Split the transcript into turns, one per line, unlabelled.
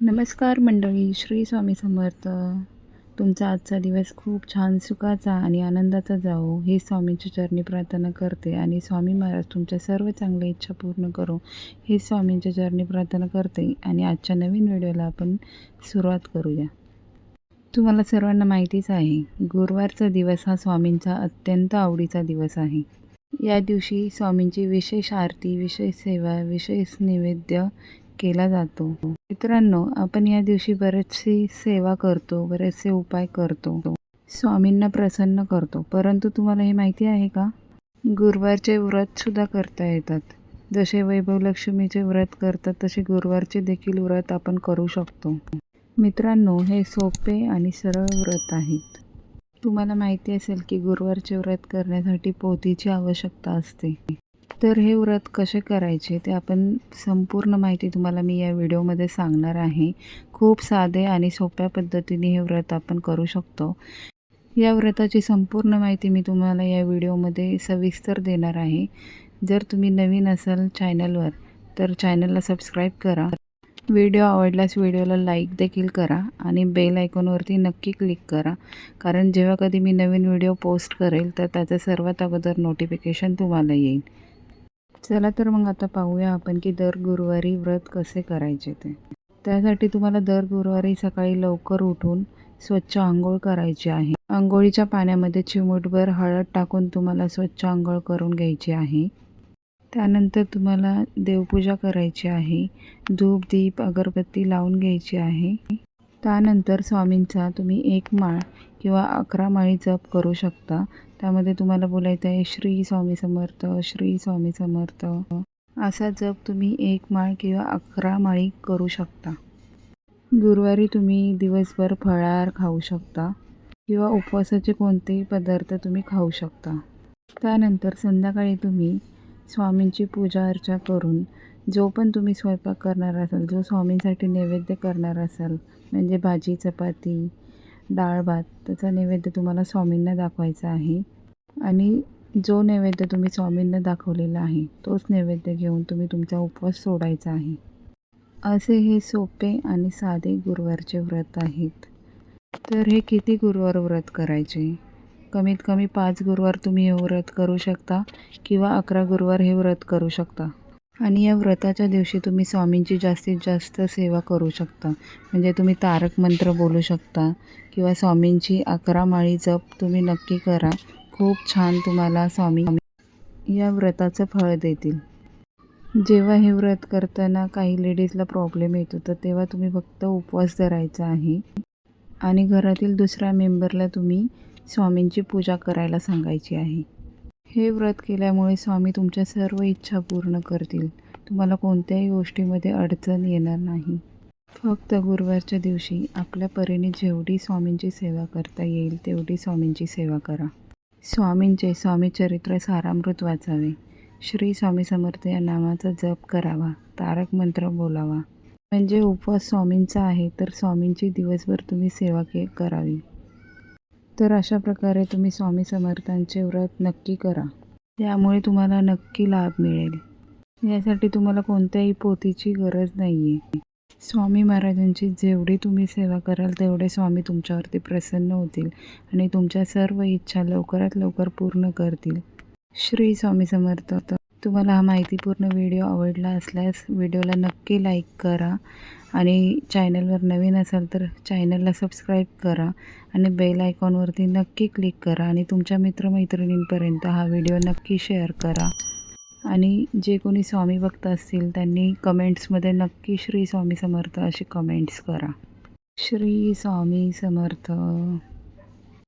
नमस्कार मंडळी श्री स्वामी समर्थ. तुमचा आजचा दिवस खूप छान सुखाचा आणि आनंदाचा जावो. हे स्वामींच्या चरणी प्रार्थना करते आणि स्वामी महाराज तुमच्या सर्व चांगल्या इच्छा पूर्ण करो. हे स्वामींच्या चरणी प्रार्थना करते आणि आजच्या नवीन व्हिडिओला आपण सुरुवात करूया. तुम्हाला सर्वांना माहितीच आहे गुरुवारचा दिवस हा स्वामींचा अत्यंत आवडीचा दिवस आहे. या दिवशी स्वामींची विशेष आरती विशेष सेवा विशेष नैवेद्य केला जातो. मित्रांनो आपण या दिवशी बरेचशी सेवा करतो बरेचसे उपाय करतो. स्वामींना प्रसन्न करतो. परंतु तुम्हाला हे माहिती आहे का? गुरुवारचे व्रतसुद्धा करता येतात. जसे वैभव लक्ष्मीचे व्रत करतात तसे गुरुवारचे देखील व्रत आपण करू शकतो. मित्रांनो हे सोपे आणि सरळ व्रत आहेत तुम्हाला माहिती असेल की गुरुवारचे व्रत करण्यासाठी पोथीची आवश्यकता असते. तर हे व्रत कसे करायचे ते आपण संपूर्ण माहिती तुम्हाला मी या व्हिडिओमध्ये सांगणार आहे. खूप साधे आणि सोप्या पद्धतीने हे व्रत आपण करू शकतो. या व्रताची संपूर्ण माहिती मी तुम्हाला या व्हिडिओमध्ये सविस्तर देणार आहे. जर तुम्ही नवीन असाल चॅनलवर तर चॅनलला सबस्क्राईब करा. व्हिडिओ आवडल्यास व्हिडिओला लाईक देखील करा आणि बेल आयकॉनवरती नक्की क्लिक करा. कारण जेव्हा कधी मी नवीन व्हिडिओ पोस्ट करेल तर त्याचं सर्वात अगोदर नोटिफिकेशन तुम्हाला येईल. चला तर मग आता पाहूया आपण की दर गुरुवारी व्रत कसे करायचे ते. त्यासाठी तुम्हाला दर गुरुवारी सकाळी लवकर उठून स्वच्छ आंघोळ करायची आहे. आंघोळीच्या पाण्यामध्ये चिमूटभर हळद टाकून तुम्हाला स्वच्छ आंघोळ करून घ्यायची आहे. त्यानंतर तुम्हाला देवपूजा करायची आहे. धूप दीप अगरबत्ती लावून घ्यायची आहे. त्यानंतर स्वामींचा तुम्ही एक माळ किंवा अकरा माळी जप करू शकता. त्यामध्ये तुम्हाला बोलायचं आहे श्री स्वामी समर्थ श्री स्वामी समर्थ. असा जप तुम्ही एक माळ किंवा अकरा माळी करू शकता. गुरुवारी तुम्ही दिवसभर फळार खाऊ शकता किंवा उपवासाचे कोणतेही पदार्थ तुम्ही खाऊ शकता. त्यानंतर संध्याकाळी तुम्ही स्वामींची पूजा अर्चा करून जो पण तुम्ही स्वयंपाक करणार असाल जो स्वामींसाठी नैवेद्य करणार असाल म्हणजे भाजी चपाती डाळ भात त्याचा नैवेद्य तुम्हाला स्वामींना दाखवायचा आहे. आणि जो नैवेद्य तुम्ही स्वामींना दाखवलेला आहे तोच नैवेद्य घेऊन तुम्ही तुमचा उपवास सोडायचा आहे. असे हे सोपे आणि साधे गुरुवारचे व्रत आहेत. तर हे किती गुरुवार व्रत करायचे? कमीत कमी पाच गुरुवार तुम्ही हे व्रत करू शकता किंवा अकरा गुरुवार हे व्रत करू शकता? आणि या व्रताच्या दिवशी तुम्ही स्वामींची जास्तीत जास्त सेवा करू शकता. म्हणजे तुम्ही तारक मंत्र बोलू शकता किंवा स्वामींची अकरा माळी जप तुम्ही नक्की करा. खूप छान तुम्हाला स्वामी या व्रताचं फळ देतील. जेव्हा हे व्रत करताना काही लेडीजला प्रॉब्लेम येतो तर तेव्हा तुम्ही फक्त उपवास धरायचा आहे. आणि घरातील दुसऱ्या मेंबरला तुम्ही स्वामींची पूजा करायला सांगायची आहे. हे व्रत केल्यामुळे स्वामी तुमच्या सर्व इच्छा पूर्ण करतील. तुम्हाला कोणत्याही गोष्टीमध्ये अडचण येणार नाही. फक्त गुरुवारच्या दिवशी आपल्या परीने जेवढी स्वामींची सेवा करता येईल तेवढी स्वामींची सेवा करा. स्वामींचे स्वामी चरित्र सारामृत वाचावे. श्री स्वामी समर्थ या नामाचा जप करावा. तारक मंत्र बोलावा. म्हणजे उपवास स्वामींचा आहे तर स्वामींची दिवसभर तुम्ही सेवा के करावी. तर अशा प्रकारे तुम्ही स्वामी समर्थांचे व्रत नक्की करा. त्यामुळे तुम्हाला नक्की लाभ मिळेल. यासाठी तुम्हाला कोणत्याही पोथीची गरज नाही आहे स्वामी महाराजांची जेवढी तुम्ही सेवा कराल तेवढे स्वामी तुमच्यावरती प्रसन्न होतील आणि तुमच्या सर्व इच्छा लवकरात लवकर पूर्ण करतील. श्री स्वामी समर्थ. तुम्हाला हा माहितीपूर्ण व्हिडिओ आवडला असल्यास व्हिडिओला नक्की लाईक करा आणि चॅनलवर नवीन असाल तर चॅनलला सबस्क्राईब करा आणि बेल आयकॉनवरती नक्की क्लिक करा आणि तुमच्या मित्रमैत्रिणींपर्यंत हा व्हिडिओ नक्की शेअर करा. आणि जे कोणी स्वामी भक्त असतील त्यांनी कमेंट्समध्ये नक्की श्री स्वामी समर्थ असे कमेंट्स करा. श्री स्वामी समर्थ.